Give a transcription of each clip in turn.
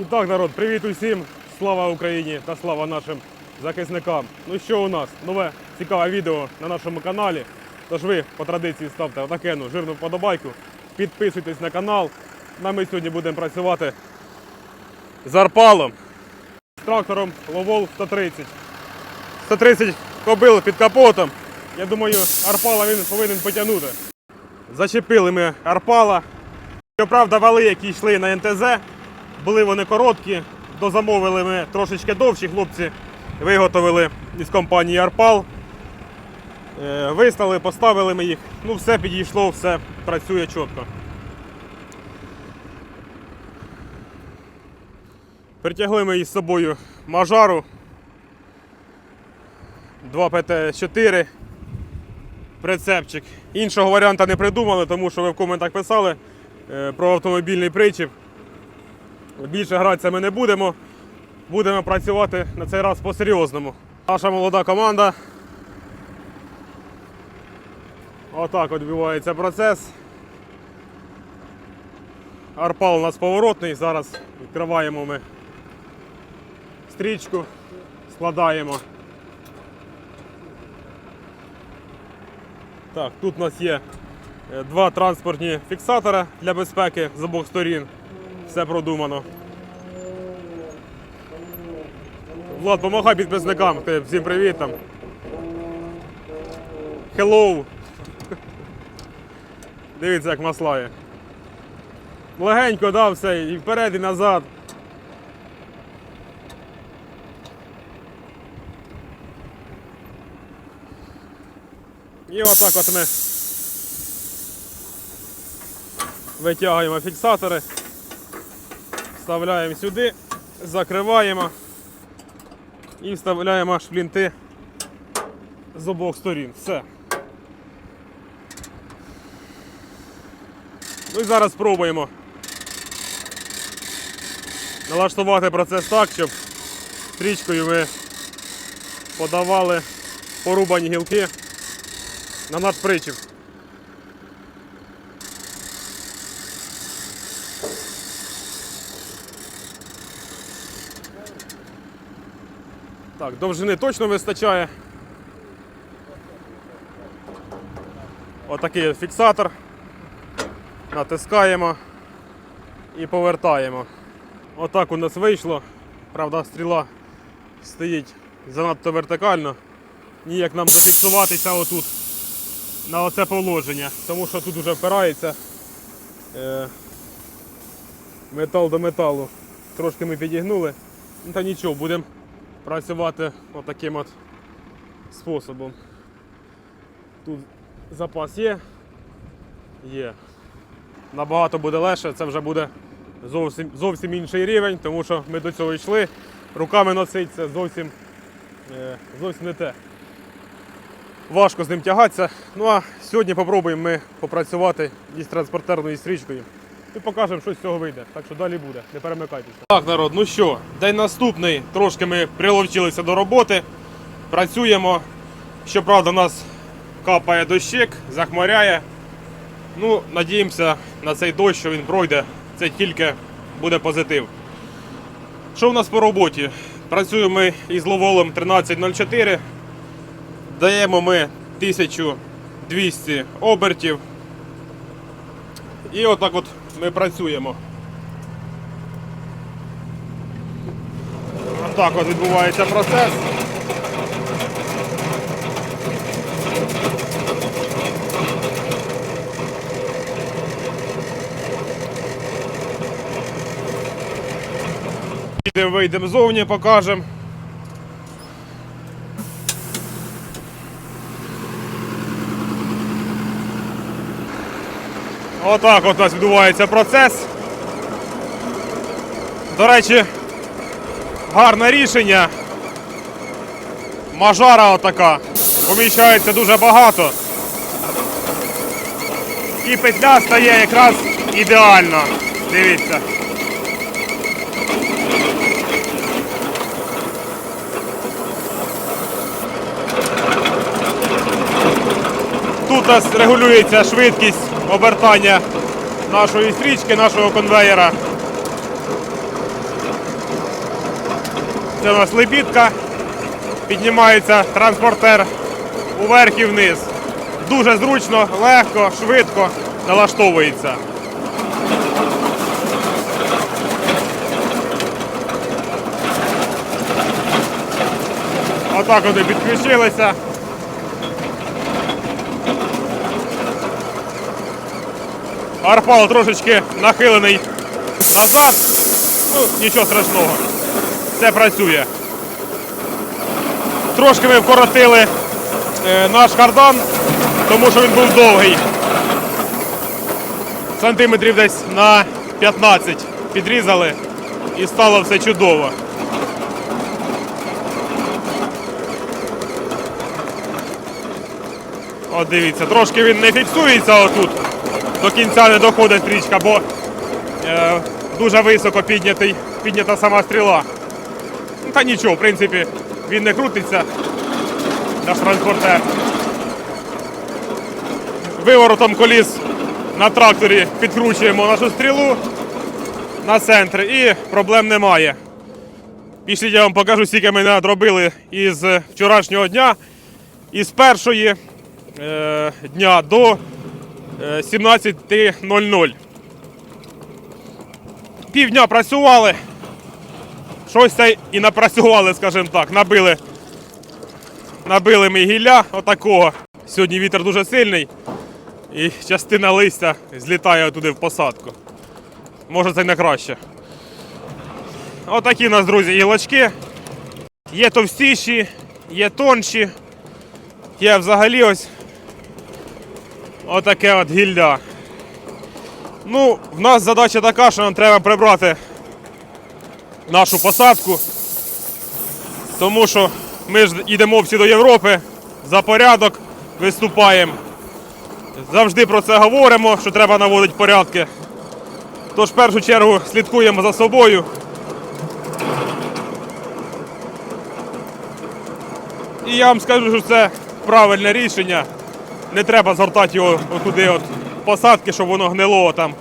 І так, народ, привіт усім! Слава Україні та слава нашим захисникам. Ну що у нас? Нове цікаве відео на нашому каналі. Тож ви по традиції ставте отакену жирну вподобайку, підписуйтесь на канал. А ми сьогодні будемо працювати з арпалом, з трактором Ловол 130. 130 кобил під капотом. Я думаю, арпала він повинен потягнути. Зачепили ми арпала. Щоправда, вали, які йшли на НТЗ, були вони короткі. Дозамовили ми трошечки довші, хлопці виготовили із компанії Арпал. Е, Вистали, поставили ми їх. Ну, все підійшло, все працює чітко. Притягли ми із собою мажару 2 ПТ-4 прицепчик. Іншого варіанта не придумали, тому що ви в коментах писали е, про автомобільний причіп. Більше гратися ми не будемо. Будемо працювати на цей раз по-серйозному. Наша молода команда. Отак от відбувається процес. Арпал у нас поворотний. Зараз відкриваємо ми стрічку, складаємо. Так, тут у нас є е, два транспортні фіксатора для безпеки з обох сторін. Все продумано. Влад, помагай підписникам. Всім привіт там. Hello. Дивіться, як маслає. Легенько дав все, і вперед, і назад. І отак от ми витягуємо фіксатори, вставляємо сюди, закриваємо і вставляємо шплінти з обох сторін. Все. Ну і зараз спробуємо налаштувати процес так, щоб стрічкою ми подавали порубані гілки на наш причіп. Так, довжини точно вистачає. Отакий от фіксатор. Натискаємо і повертаємо. Отак у нас вийшло. Правда, стріла стоїть занадто вертикально. Ніяк нам зафіксуватися отут на оце положення, тому що тут вже впирається е, метал до металу. Трошки ми підігнули. Ну та нічого, будемо працювати отаким от способом. Тут запас є. Є. Набагато буде легше, це вже буде зовсім, зовсім інший рівень, тому що ми до цього йшли. Руками носить це зовсім, е, зовсім не те. Важко з ним тягатися. Ну а сьогодні спробуємо ми попрацювати із транспортерною стрічкою і покажемо, що з цього вийде. Так що далі буде, не перемикайтеся. Так, народ, ну що, день наступний. Трошки ми приловчилися до роботи. Працюємо. Щоправда, у нас капає дощик, захмаряє. Ну, надіємося на цей дощ, що він пройде. Це тільки буде позитив. Що в нас по роботі? Працюємо ми із ловолом 1304. Даємо ми 1200 обертів. І отак от ми працюємо. Отак от відбувається процес. Вийдемо зовні, покажемо. Отак от у нас відбувається процес. До речі, гарне рішення. Мажара отака. Поміщається дуже багато. І петля стає якраз ідеально. Дивіться. Тут у нас регулюється швидкість обертання нашої стрічки, нашого конвеєра. Це у нас лебідка. Піднімається транспортер уверх і вниз. Дуже зручно, легко, швидко налаштовується. Отак вони підключилися. Арпал трошечки нахилений назад. Ну, нічого страшного. Все працює. Трошки ми вкоротили е, наш кардан, тому що він був довгий. Сантиметрів десь на 15 підрізали і стало все чудово. От дивіться, трошки він не фіксується отут. До кінця не доходить стрічка, бо е, дуже високо піднятий, піднята сама стріла. Ну, Та нічого, в принципі, він не крутиться. Наш транспортер. Виворотом коліс на тракторі підкручуємо нашу стрілу на центр і проблем немає. Пішліть я вам покажу, скільки ми надробили із вчорашнього дня, із першої е, дня до 17.00. Півдня працювали. Щось це і напрацювали, скажімо так. Набили, набили ми гілля отакого. Сьогодні вітер дуже сильний і частина листя злітає туди в посадку. Може це не краще. Отакі у нас, друзі, гілочки. Є товстіші, є тонші. Є взагалі ось отаке от гілля. Ну, в нас задача така, що нам треба прибрати нашу посадку. Тому що ми ж йдемо всі до Європи, за порядок виступаємо. Завжди про це говоримо, що треба наводити порядки. Тож в першу чергу слідкуємо за собою. І я вам скажу, що це правильне рішення. Не треба згортати його туди от посадки, щоб воно гнило там.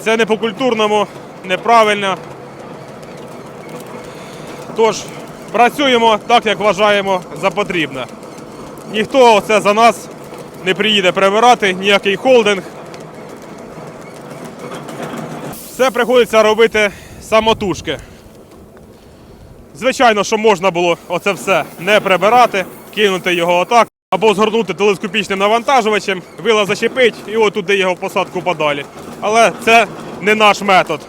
Це не по-культурному, неправильно. Тож, працюємо так, як вважаємо за потрібне. Ніхто це за нас не приїде прибирати, ніякий холдинг. Все приходиться робити самотужки. Звичайно, що можна було оце все не прибирати, кинути його отак, або згорнути телескопічним навантажувачем, вила зачепить і от туди його в посадку подалі. Але це не наш метод.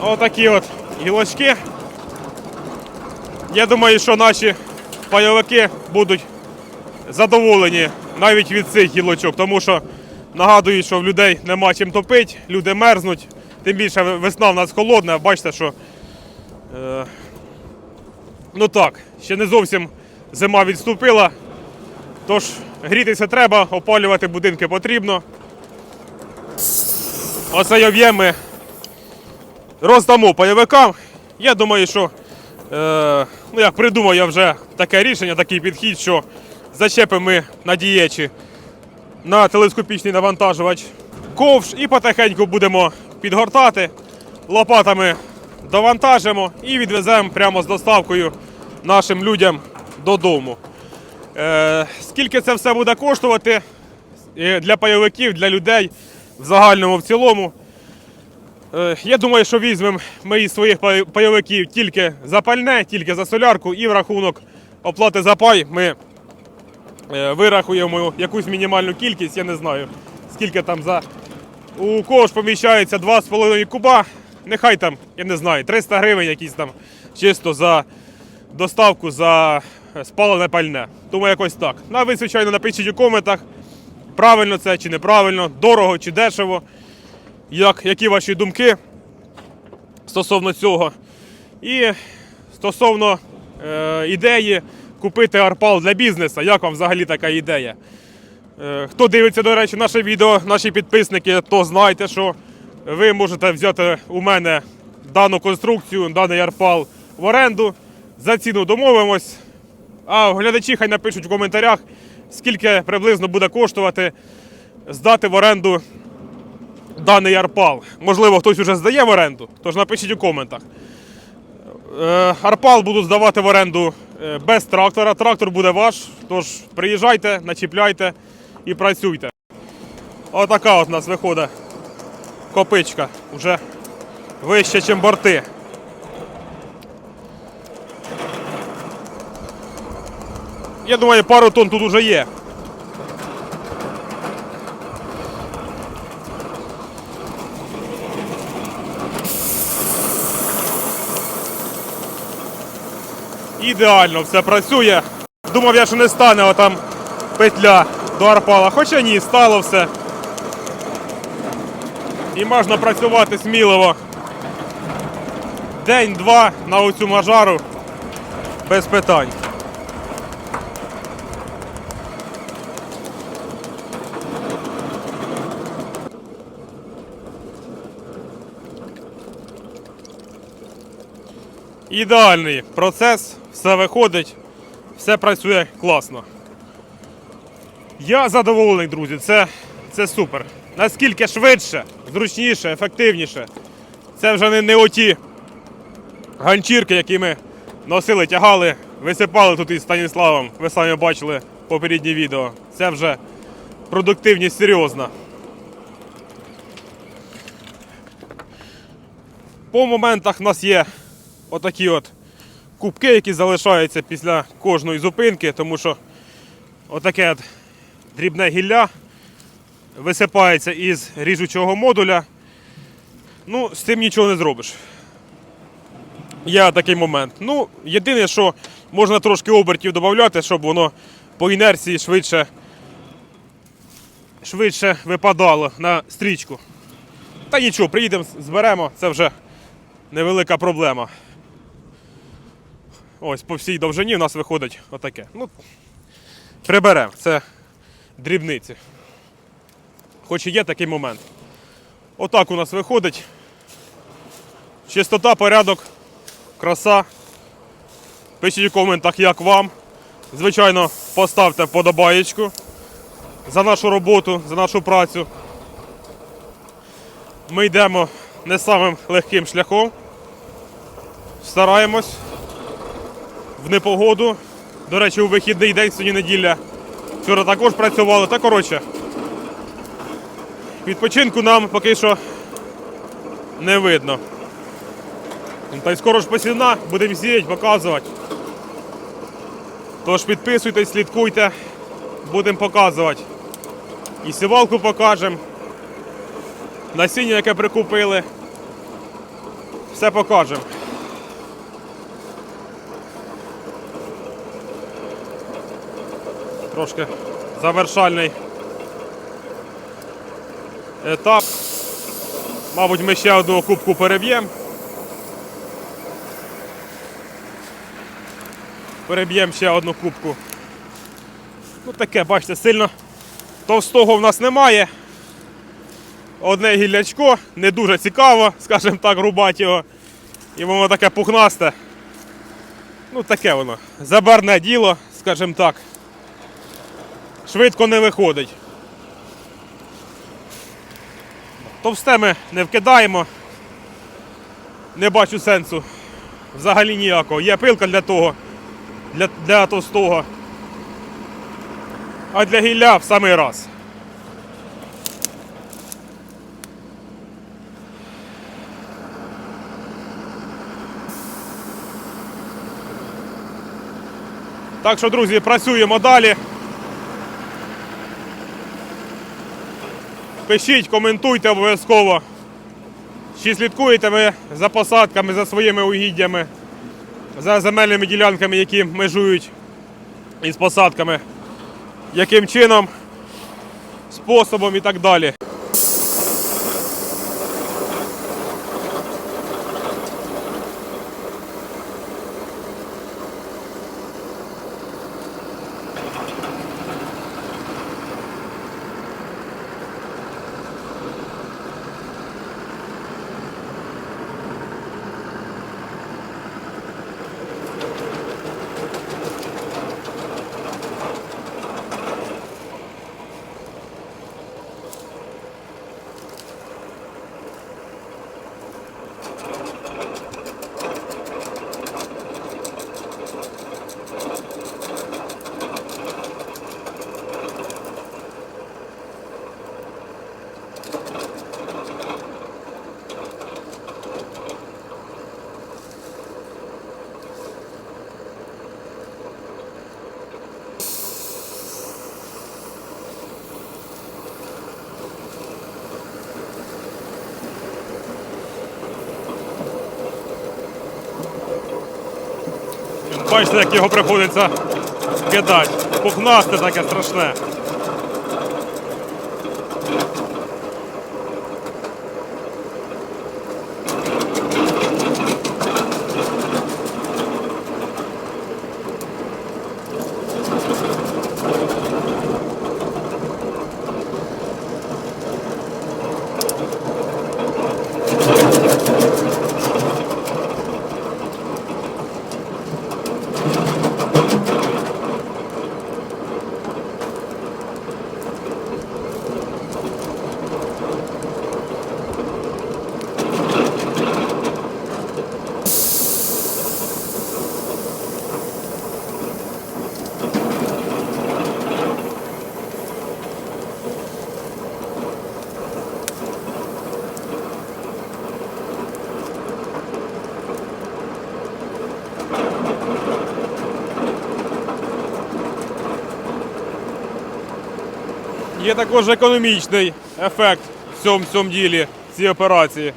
Отакі от гілочки. Я думаю, що наші пайовики будуть задоволені навіть від цих гілочок, тому що нагадую, що в людей нема чим топити, люди мерзнуть. Тим більше весна в нас холодна, бачите, що. Е, ну так, ще не зовсім зима відступила. Тож грітися треба, опалювати будинки потрібно. Оцей об'єм ми роздамо пайовикам. Я думаю, що е, ну як придумав я вже таке рішення, такий підхід, що зачепимо ми на дієчі на телескопічний навантажувач ковш і потихеньку будемо підгортати, лопатами довантажимо і відвеземо прямо з доставкою нашим людям додому. Е, скільки це все буде коштувати е, для пайовиків, для людей в загальному в цілому? Е, Я думаю, що візьмемо ми із своїх пайовиків тільки за пальне, тільки за солярку і в рахунок оплати за пай ми вирахуємо якусь мінімальну кількість, я не знаю, скільки там за. У кого ж поміщається 2,5 куба, нехай там, я не знаю, 300 гривень якісь там чисто за доставку за е, спалене пальне. Тому якось так. Ну, а ви, звичайно, напишіть у коментах, правильно це чи неправильно, дорого чи дешево, як, які ваші думки стосовно цього. І стосовно е, ідеї купити арпал для бізнесу, як вам взагалі така ідея? Е, Хто дивиться, до речі, наше відео, наші підписники, то знайте, що ви можете взяти у мене дану конструкцію, даний арпал в оренду. За ціну домовимось. А глядачі хай напишуть в коментарях, скільки приблизно буде коштувати здати в оренду даний арпал. Можливо, хтось уже здає в оренду, тож напишіть у коментах. Е, Арпал буду здавати в оренду е, без трактора. Трактор буде ваш. Тож приїжджайте, начіпляйте і працюйте. Отака от у нас виходить копичка. Уже вище, ніж борти. Я думаю, пару тонн тут уже є. Ідеально все працює. Думав я, що не стане отам петля до арпала. Хоча ні, стало все. І можна працювати сміливо. День-два на оцю мажару без питань. Ідеальний процес, все виходить, все працює класно. Я задоволений, друзі, це, це супер. Наскільки швидше, зручніше, ефективніше. Це вже не, не оті ганчірки, які ми носили, тягали, висипали тут із Станіславом. Ви самі бачили попереднє відео. Це вже продуктивність серйозна. По моментах в нас є отакі от кубки, які залишаються після кожної зупинки, тому що отаке от дрібне гілля висипається із ріжучого модуля. Ну, з цим нічого не зробиш. Є такий момент. Ну, єдине, що можна трошки обертів додати, щоб воно по інерції швидше, швидше випадало на стрічку. Та нічого, приїдемо, зберемо, це вже невелика проблема. Ось по всій довжині в нас виходить отаке. Ну, приберемо, це дрібниці. Хоч і є такий момент. Отак у нас виходить. Чистота, порядок, краса. Пишіть у коментах, як вам. Звичайно, поставте вподобаєчку за нашу роботу, за нашу працю. Ми йдемо не самим легким шляхом. Стараємось в непогоду. До речі, у вихідний день сьогодні неділя. Вчора також працювали. Та коротше. Відпочинку нам поки що не видно. Та й скоро ж посівна, будемо сіяти, показувати. Тож підписуйтесь, слідкуйте, будемо показувати. І сівалку покажемо. Насіння, яке прикупили. Все покажемо. Трошки завершальний етап. Мабуть, ми ще одну кубку переб'ємо. Переб'ємо ще одну кубку. Ну таке, бачите, сильно товстого в нас немає. Одне гіллячко, не дуже цікаво, скажімо так, рубати його. І воно таке пухнасте. Ну таке воно. Забарне діло, скажімо так. Швидко не виходить. Товсте ми не вкидаємо. Не бачу сенсу взагалі ніякого. Є пилка для того, для, для товстого. А для гілля в самий раз. Так що, друзі, працюємо далі. Пишіть, коментуйте обов'язково. Чи слідкуєте ви за посадками, за своїми угіддями, за земельними ділянками, які межують із посадками, яким чином, способом і так далі. Бачите, як його приходиться кидати. Пухнасте таке страшне. Є також економічний ефект в цьому, цьому ділі, цій операції.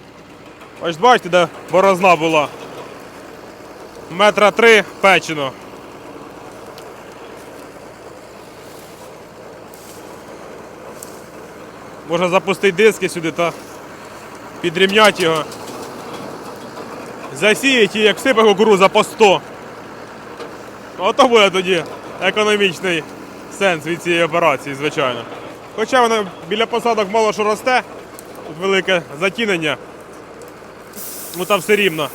Ось бачите, де борозна була. Метра три печено. Можна запустити диски сюди та підрівняти його. Засіяти, як всипе кукуруза по 100. Ото буде тоді економічний сенс від цієї операції, звичайно. Хоча вона біля посадок мало що росте, тут велике затінення. Ну та все рівно.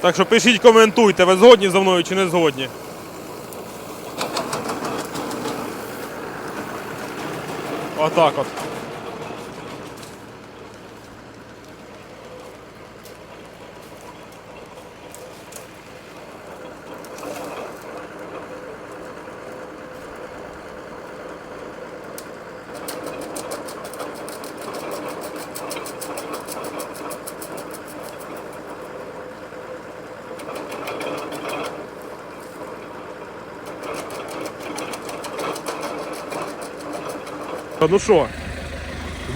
Так що пишіть, коментуйте, ви згодні зі мною чи не згодні. Отак от. Ну що,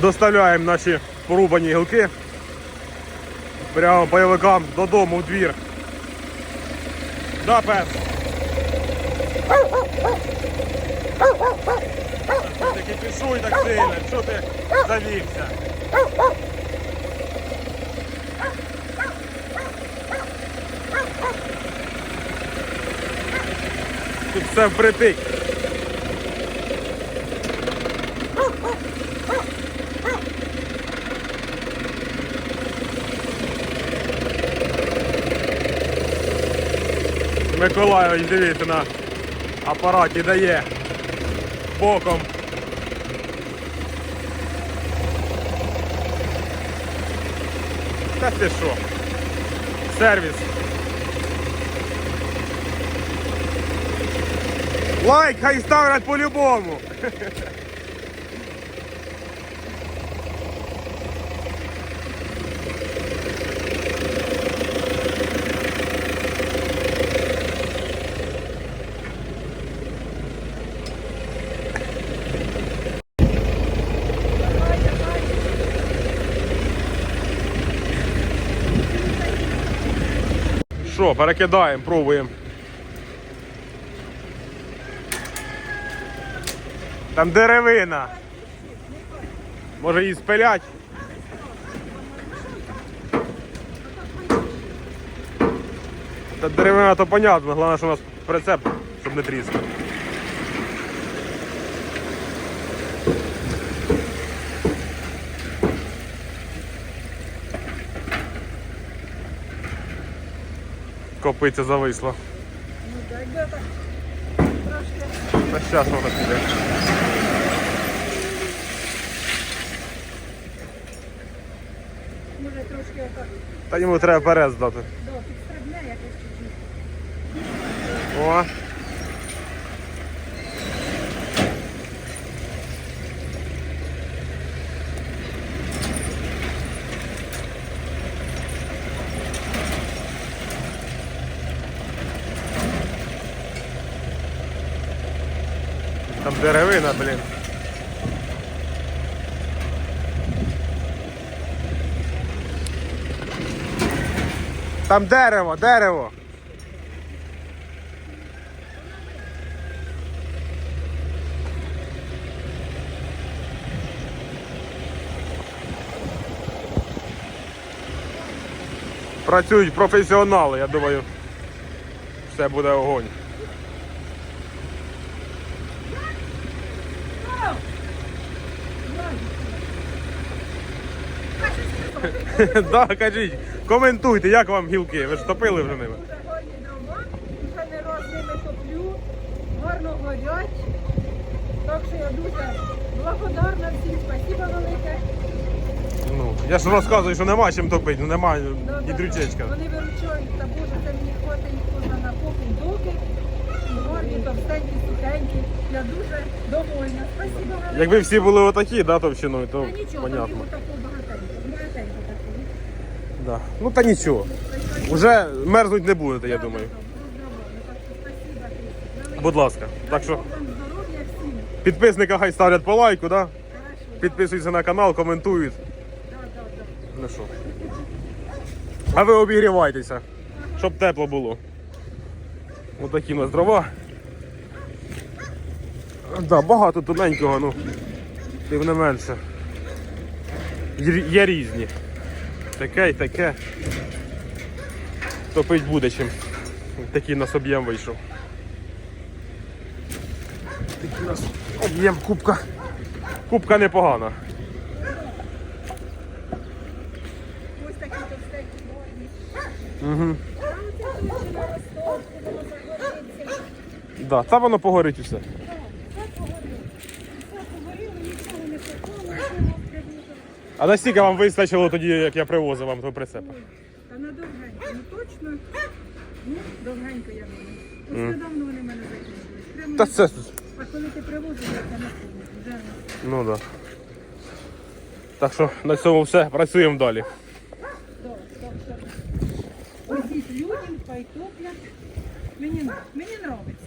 доставляємо наші порубані гілки прямо бойовикам додому в двір. Да, пес? Таки пішуй так сильно, що ти завівся? Тут все впритик. Миколайович, дивіться на апараті дає боком. Та ти що? Сервіс. Лайк, хай ставлять по-любому. Що, перекидаємо, пробуємо. Там деревина. Може її спилять? Та деревина то понятно, головне, що у нас прицеп, щоб не тріскав. Копиця зависла. Ну так, де так трошки, Та зараз воно піде. може трошки отак, Та йому треба вперед здати. да, підстрибне якось чуть-чуть. О. деревина, блін. Там дерево, дерево. Працюють професіонали, я думаю. Все буде огонь. да, кажіть, коментуйте, як вам гілки? Ви ж топили вже ними. Гарні дрова, вже не раз ними топлю, гарно горять. Так що я дуже благодарна всім, спасибо велике. Ну, я ж розказую, що нема чим топити, ну нема ні Да-да-да. дрючечка. Вони виручають, та Боже, це мені хватить поза на поки доки. Гарні, товстенькі, сухенькі. Я дуже довольна. Велике. Якби всі були отакі, да, товщиною, то Та нічого, понятно. такого такого багатенько. Да. Ну та нічого. Уже мерзнуть не будете, я думаю. Будь ласка. Так що підписника хай ставлять по лайку, да? Підписуються на канал, коментують. Ну що. А ви обігрівайтеся, щоб тепло було. Отакі у нас дрова. Да, багато тоненького, ну. Тим не менше. Є різні. Таке і таке. Топить буде чим. Такий у нас об'єм вийшов. Такий у нас об'єм кубка. Кубка непогана. Ось такі товстенькі. Угу. Да, та воно погорить усе. Так, все погоріло. Все погоріло, нічого не попало, нічого не прибуло. А наскільки вам вистачило тоді, як я привозив вам до прицепа? Та на довгенько, ну точно. Ну, довгенько я думаю. Ось недавно вони в мене закінчились. Прямо Та це. А коли ти привозиш, я помню. Вже. Ну да. Так що на цьому все, працюємо далі. Так, так, так. Ось людям, хай топлять. Мені, мені нравиться.